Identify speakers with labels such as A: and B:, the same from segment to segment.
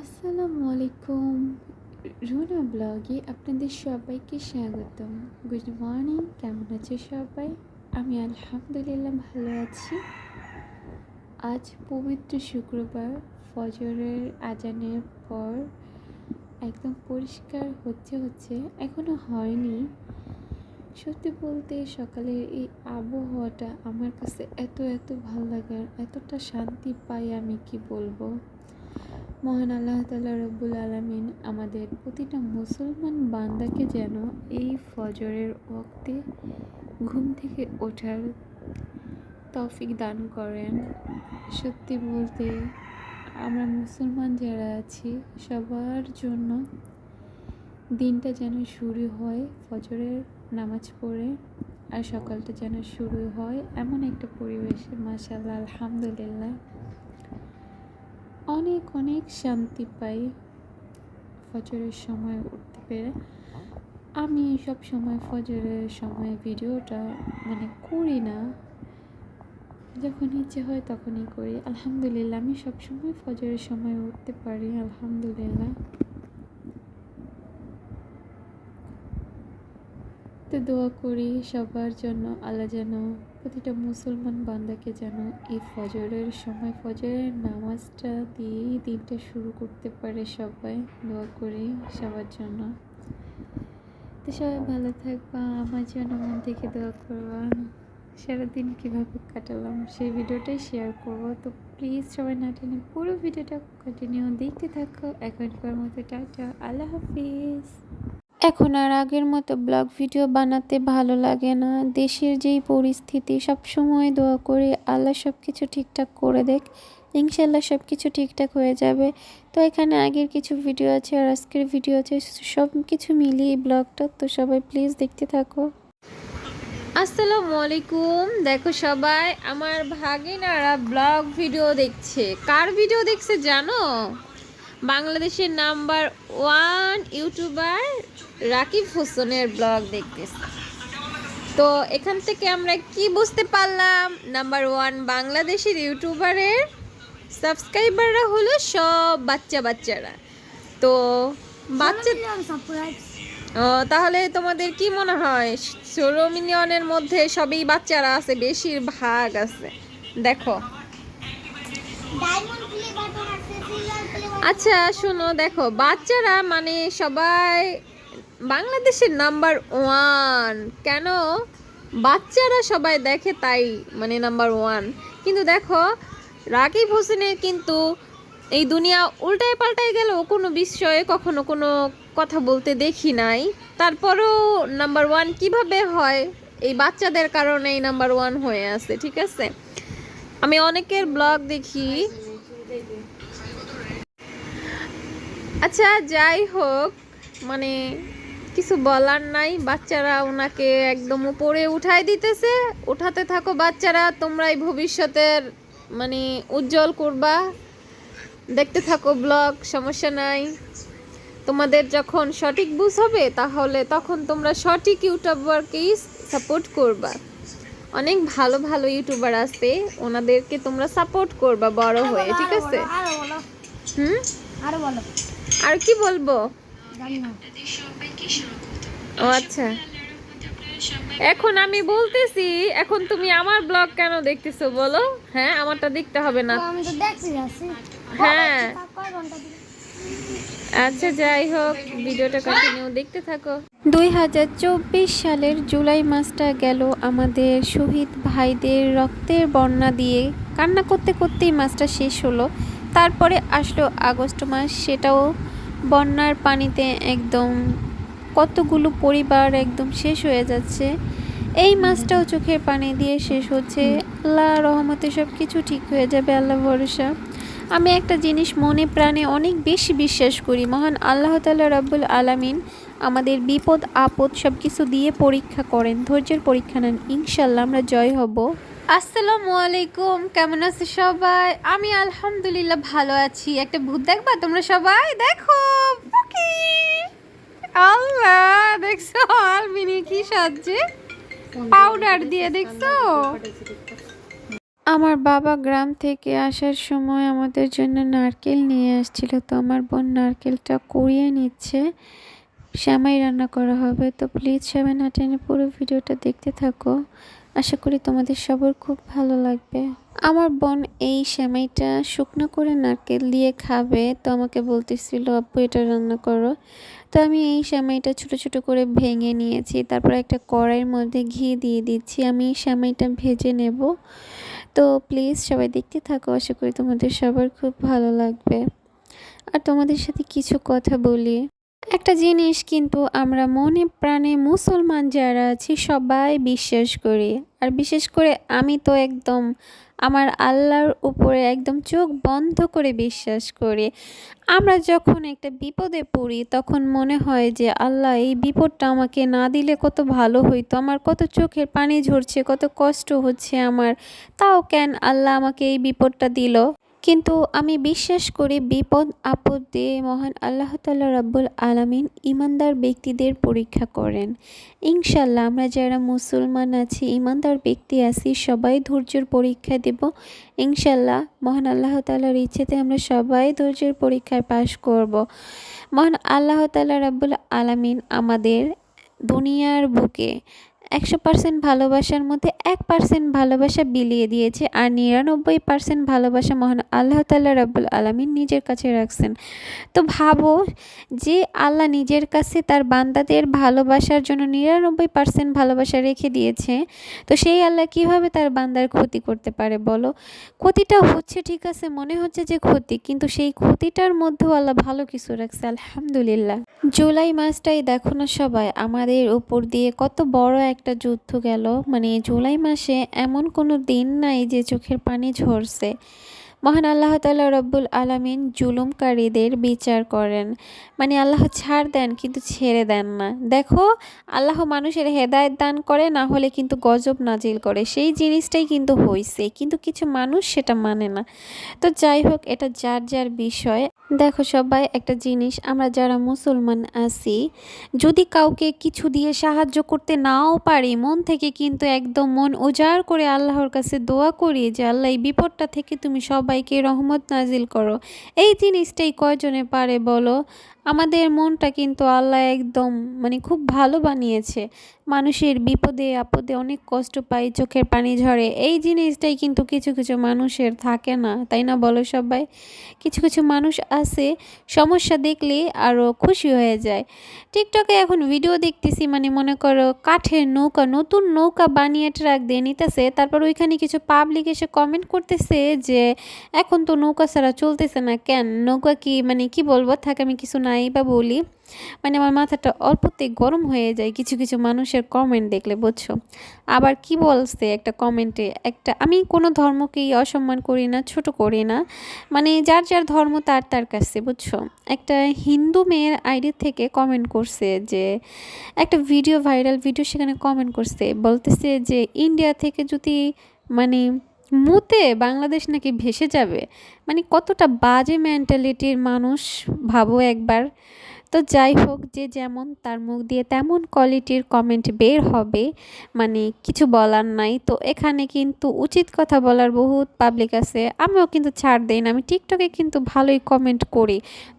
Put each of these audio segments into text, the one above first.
A: আসসালামু আলাইকুম রুনা ব্লগে আপনাদের সবাইকে স্বাগতম। গুড মর্নিং কেমন আছে সবাই? আমি আলহামদুলিল্লাহ ভালো আছি। আজ পবিত্র শুক্রবার, ফজরের আজানের পর একদম পরিষ্কার হচ্ছে হচ্ছে এখনও হয়নি। সত্যি বলতে সকালের এই আবহাওয়াটা আমার কাছে এত এত ভালো লাগার এতটা শান্তি পাই আমি কি বলব। মহান আল্লাহ তালা রব্বুল আলমিন আমাদের প্রতিটা মুসলমান বান্দাকে যেন এই ফজরের ওক্তে ঘুম থেকে ওঠার তফিক দান করেন। সত্যি বলতে আমরা মুসলমান যারা আছি, সবার জন্য দিনটা যেন শুরু হয় ফজরের নামাজ পড়ে আর সকালটা যেন শুরু হয় এমন একটা পরিবেশে। মাশাল্লাহ আলহামদুলিল্লাহ। অনেক অনেক শান্তি পাই। ফজরের সময় উঠতে পেরে। আমি সব সময় ফজরের সময় ভিডিওটা মানে করি না। যখন ইচ্ছে হয় তখনই করি। আলহামদুলিল্লাহ, আমি সবসময় ফজরের সময় উঠতে পারি, আলহামদুলিল্লাহ। তো দোয়া করি সবার জন্য, আল্লাহ যেন প্রতিটা মুসলমান বান্দাকে যেন এই ফজরের সময়, ফজরের নামাজটা দিয়েই দিনটা শুরু করতে পারে সবাই। দোয়া করি সবার জন্য। তো সবাই ভালো থাকবা, আমার জন্য মন থেকে দোয়া করবা। সারাদিন কীভাবে কাটালাম সেই ভিডিওটাই শেয়ার করব। তো প্লিজ সবাই না টেনে পুরো ভিডিওটা কন্টিনিউ দেখতে থাকো। এখনকার মতো টাটা, আল্লাহ হাফিজ। এখন আর আগের মতো ব্লগ ভিডিও বানাতে ভালো লাগে না। দেশের যেই পরিস্থিতি, সব সময় দোয়া করে, আল্লাহ সব কিছু ঠিকঠাক করে দেখ। ইনশাল্লাহ সব কিছু ঠিকঠাক হয়ে যাবে। তো এখানে আগের কিছু ভিডিও আছে আর আজকের ভিডিও আছে, সব কিছু মিলিয়ে ব্লগটা, তো সবাই প্লিজ দেখতে থাকো। আসসালামু আলাইকুম দেখো সবাই, আমার ভাগিনারা ব্লগ ভিডিও দেখছে। কার ভিডিও দেখছে জানো? বাংলাদেশের নাম্বার ওয়ান ইউটিউবার রাকিব হোসেনের ব্লগ দেখতেছি। তো এখান থেকে আমরা কি বুঝতে পারলাম? নাম্বার ওয়ান বাংলাদেশের ইউটিউবারের সাবস্ক্রাইবাররা হলো সব বাচ্চা বাচ্চারা। তো বাচ্চা ও তাহলে তোমাদের কি মনে হয়? ষোলো মিলিয়নের মধ্যে সবই বাচ্চারা আছে বেশিরভাগ আছে। দেখো। আচ্ছা শোনো, দেখো, বাচ্চারা মানে সবাই বাংলাদেশের নাম্বার ওয়ান কেন? বাচ্চারা সবাই দেখে তাই মানে নাম্বার ওয়ান কিন্তু দেখো, রাকিব হোসেনের কিন্তু এই দুনিয়া উল্টায় পাল্টায় গেল কোনো বিষয়ে কখনো কোনো কথা বলতে দেখি নাই। তারপরেও নাম্বার ওয়ান কীভাবে হয়? এই বাচ্চাদের কারণে এই নাম্বার ওয়ান হয়ে আছে, ঠিক আছে? আমি অনেকের ব্লগ দেখি। আচ্ছা যাই হোক মানে কিছু বলার নাই। বাচ্চারা ওনাকে একদম উপরে উঠাই দিতেছে। উঠাতে থাকো বাচ্চারা তোমরাই ভবিষ্যতের মানে উজ্জ্বল করবা। দেখতে থাকো ব্লগ সমস্যা নাই। তোমাদের যখন সঠিক বুঝ হবে তাহলে তখন তোমরা সঠিক ইউটিউবারকেই সাপোর্ট করবা। অনেক ভালো ভালো ইউটিউবার আছে ওনাদেরকে তোমরা সাপোর্ট করবা বড় হয়ে ঠিক আছে? হুম?
B: আরও বলো।
A: আর কি বলব? ও আচ্ছা। এখন আমি বলতেছি এখন তুমি আমার ব্লগ কেন দেখতেছো বলো? হ্যাঁ আমারটা দেখতে হবে না।
B: আমি তো দেখতে যাচ্ছি।
A: হ্যাঁ? আচ্ছা যাই হোক ভিডিওটা কন্টিনিউ দেখতে থাকো। দুই হাজার চব্বিশ সালের জুলাই মাসটা গেল আমাদের শহীদ ভাইদের রক্তের বন্যা দিয়ে। কান্না করতে করতেই মাসটা শেষ হলো। তারপরে আসলো আগস্ট মাস সেটাও বন্যার পানিতে একদম কতগুলো পরিবার একদম শেষ হয়ে যাচ্ছে। এই মাসটাও চোখের পানি দিয়ে শেষ হচ্ছে। আল্লাহ রহমতে সব কিছু ঠিক হয়ে যাবে আল্লাহ ভরসা। আমি একটা জিনিস মনে প্রাণে অনেক বেশি বিশ্বাস করি মহান আল্লাহ তাল্লাহ রব্বুল আলামিন আমাদের বিপদ, আপদ সব কিছু দিয়ে পরীক্ষা করেন, ধৈর্যের পরীক্ষা নেন। ইনশাল্লাহ আমরা জয় হব। আসসালামু আলাইকুম, কেমন আছে সবাই? আমি আলহামদুলিল্লাহ ভালো আছি। একটা ভূত দেখবা? তোমরা সবাই দেখো। আল্লাহ, দেখছ? আলমিনি কি সাজছে? পাউডার দিয়ে দেখছ? আমার বাবা গ্রাম থেকে আসার সময় আমাদের জন্য নারকেল নিয়ে আসছিল, তো আমার বোন নারকেলটা কুড়িয়ে নিচ্ছে। শ্যামাই রান্না করা হবে, তো প্লিজ শ্যামাই না টেনে পুরো ভিডিওটা দেখতে থাকো। আশা করি তোমাদের সবার খুব ভালো লাগবে। আমার বোন এই শ্যামাইটা শুকনো করে নারকেল দিয়ে খাবে, তো আমাকে বলতেছিল আপু এটা রান্না করো। তো আমি এই শ্যামাইটা ছোট ছোট করে ভেঙে নিয়েছি, তারপর একটা কড়াইয়ের মধ্যে ঘি দিয়ে দিচ্ছি, আমি শ্যামাইটা ভেজে নেব। তো প্লিজ সবাই দেখতে থাকো, আশা করি তোমাদের সবার খুব ভালো লাগবে। আর তোমাদের সাথে কিছু কথা বলি। একটা জিনিস কিন্তু আমরা মনে প্রাণে মুসলমান যারা আছি, সবাই বিশ্বাস করি। আর বিশেষ করে আমি তো একদম আমার আল্লাহর উপরে একদম চোখ বন্ধ করে বিশ্বাস করি। আমরা যখন একটা বিপদে পড়ি, তখন মনে হয় যে, আল্লাহ, এই বিপদটা আমাকে না দিলে কত ভালো হইতো। আমার কত চোখের পানি ঝরছে, কত কষ্ট হচ্ছে আমার। তাও কেন আল্লাহ আমাকে এই বিপদটা দিল? কিন্তু আমি বিশ্বাস করি বিপদ, আপদে মহান আল্লাহ তাল্লাহ রাব্বুল আলামিন ইমানদার ব্যক্তিদের পরীক্ষা করেন। ইনশাল্লাহ আমরা যারা মুসলমান আছি ইমানদার ব্যক্তি আছি, সবাই ধৈর্যের পরীক্ষা দেব। ইনশাল্লাহ মহান আল্লাহ তাল্লাহর ইচ্ছেতে আমরা সবাই ধৈর্যের পরীক্ষায় পাশ করব। মহান আল্লাহ তাল্লাহ রাব্বুল আলামিন আমাদের দুনিয়ার বুকে একশো পার্সেন্ট ভালোবাসার মধ্যে এক পার্সেন্ট ভালোবাসা বিলিয়ে দিয়েছে আর নিরানব্বই পার্সেন্ট ভালোবাসা মহান আল্লাহ তাল্লাহ রাব্বুল আলমিন নিজের কাছে রাখছেন। তো ভাবো যে আল্লাহ নিজের কাছে তার বান্দাদের ভালোবাসার জন্য নিরানব্বই পার্সেন্ট ভালোবাসা রেখে দিয়েছে, তো সেই আল্লাহ কীভাবে তার বান্দার ক্ষতি করতে পারে বলো? ক্ষতিটা হচ্ছে ঠিক আছে, মনে হচ্ছে যে ক্ষতি, কিন্তু সেই ক্ষতিটার মধ্যেও আল্লাহ ভালো কিছু রাখছে, আলহামদুলিল্লাহ। জুলাই মাসটাই দেখো না সবাই, আমাদের উপর দিয়ে কত বড় একটা যুদ্ধ গেল। মানে জুলাই মাসে এমন কোনো দিন নাই যে চোখের পানি ঝরছে। মহান আল্লাহ তাল্লাহ রব্বুল আলমিন জুলুমকারীদের বিচার করেন। মানে আল্লাহ ছাড় দেন কিন্তু ছেড়ে দেন না। দেখো, আল্লাহ মানুষের হেদায়ত দান করে, না হলে কিন্তু গজব নাজিল করে। সেই জিনিসটাই কিন্তু হয়েছে কিন্তু কিছু মানুষ সেটা মানে না। তো যাই হোক, এটা যার যার বিষয়। দেখো সবাই, একটা জিনিস, আমরা যারা মুসলমান আছি, যদি কাউকে কিছু দিয়ে সাহায্য করতে নাও পারি, মন থেকে কিন্তু একদম মন উজাড় করে আল্লাহর কাছে দোয়া করি যে, আল্লাহ এই বিপদটা থেকে তুমি সবাইকে রহমত নাজিল করো। এই জিনিসটাই কয়জনে পারে বলো? আমাদের মনটা কিন্তু আল্লাহ একদম মানে খুব ভালো বানিয়েছে। মানুষের বিপদে আপদে অনেক কষ্ট পায়, চোখের পানি ঝরে। এই জিনিসটাই কিন্তু কিছু কিছু মানুষের থাকে না, তাই না বলো সবাই? কিছু কিছু মানুষ আছে, সমস্যা দেখলে আরও খুশি হয়ে যায়। টিকটকে এখন ভিডিও দেখতেছি মানে মনে করো কাঠের নৌকা, নতুন নৌকা বানিয়ে ট্রাক দিয়ে নিতেছে। তারপর ওইখানে কিছু পাবলিক এসে কমেন্ট করতেছে যে এখন তো নৌকা ছাড়া চলতেছে না কেন? নৌকা কি মানে কি বলব? থাকে, আমি কিছু নাই বা বলি। মানে আমার মাথাটা অল্পতেই গরম হয়ে যায়। কিছু কিছু মানুষের কমেন্ট দেখলে, বুঝছ? আবার কি বলছে একটা কমেন্টে একটা, আমি কোনো ধর্মকেই অসম্মান করি না, ছোট করি না। মানে যার যার ধর্ম তার তার কাছে, বুঝছ? একটা হিন্দু মেয়ের আইডি থেকে কমেন্ট করছে যে, একটা ভিডিও ভাইরাল ভিডিও সেখানে কমেন্ট করছে। বলতেছে যে ইন্ডিয়া থেকে যদি মানে মুতে বাংলাদেশ নাকি ভেসে যাবে? মানে কতটা বাজে মেন্টালিটির মানুষ ভাবো একবার। তো যাই হোক, যে যেমন তার মুখ দিয়ে তেমন কোয়ালিটির কমেন্ট বের হবে মানে কিছু বলার নাই। তো এখানে কিন্তু উচিত কথা বলার বহুত পাবলিক আছে, আমিও কিন্তু ছাড় দেই না। আমি টিকটকে কিন্তু ভালোই কমেন্ট করি,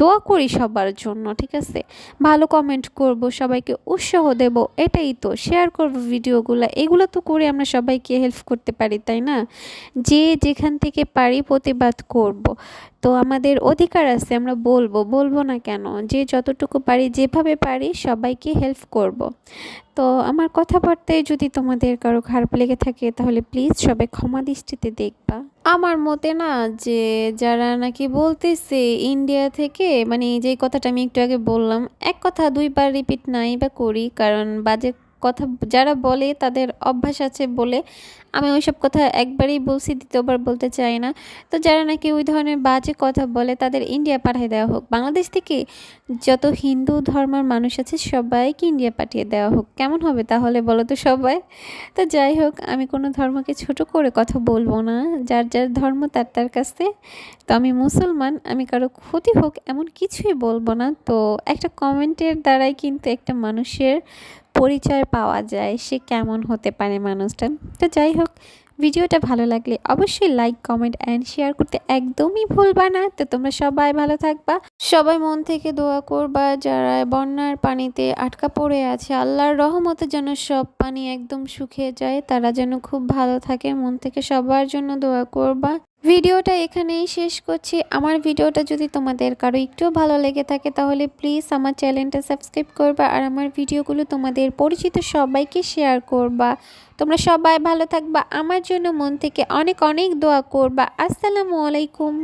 A: দোয়া করি সবার জন্য, ঠিক আছে? ভালো কমেন্ট করব, সবাইকে উৎসাহ দেব, এটাই তো। শেয়ার করব ভিডিওগুলো, এগুলো তো করে আমরা সবাইকে হেল্প করতে পারি, তাই না? যে যেখান থেকে পারি প্রতিবাদ করব। তো আমাদের অধিকার আছে, আমরা বলব বলব না কেন? যে যতটুকু পারি, যেভাবে পারি সবাইকে হেল্প করব। তো আমার কথাবার্তায় যদি তোমাদের কারও খারাপ লেগে থাকে, তাহলে প্লিজ সবাই ক্ষমা দৃষ্টিতে দেখবা আমার মতে না, যে যারা নাকি বলতেছে ইন্ডিয়া থেকে মানে যে কথাটা আমি একটু আগে বললাম, এক কথা দুইবার রিপিট নাই বা করি, কারণ বাজে কথা যারা বলে তাদের অভ্যাস আছে বলে আমি ওইসব কথা একবারই বলছি, দ্বিতীয়বার বলতে চাই না। তো যারা নাকি ওই ধরনের বাজে কথা বলে তাদের ইন্ডিয়া পাঠিয়ে দেওয়া হোক। বাংলাদেশ থেকে যত হিন্দু ধর্মের মানুষ আছে সবাইকে ইন্ডিয়া পাঠিয়ে দেওয়া হোক। কেমন হবে তাহলে বলো তো সবাই? তো যাই হোক, আমি কোনো ধর্মকে ছোট করে কথা বলব না। যার যার ধর্ম তার তার কাছে। তো আমি মুসলমান, আমি কারও ক্ষতি হোক এমন কিছুই বলব না। তো একটা কমেন্টের দ্বারাই কিন্তু একটা মানুষের পরিচয় পাওয়া যায় সে কেমন হতে পারে মানুষটা। তো যাই হোক, ভিডিওটা ভালো লাগলে অবশ্যই লাইক কমেন্ট অ্যান্ড শেয়ার করতে একদমই ভুলবা না। তো তোমরা সবাই ভালো থাকবা। সবাই মন থেকে দোয়া করবা, যারা বন্যার পানিতে আটকা পড়ে আছে, আল্লাহর রহমতে যেন সব পানি একদম শুকিয়ে যায়, তারা যেন খুব ভালো থাকে। মন থেকে সবার জন্য দোয়া করবা। ভিডিওটা এখানেই শেষ করছি। আমার ভিডিওটা যদি তোমাদের কারও একটু ভালো লেগে থাকে তাহলে প্লিজ আমার চ্যানেলটা সাবস্ক্রাইব করবা আর আমার ভিডিওগুলো তোমাদের পরিচিত সবাইকে শেয়ার করবা। তোমরা সবাই ভালো থাকবা। আমার জন্য মন থেকে অনেক অনেক দোয়া করবা। আসসালামু আলাইকুম।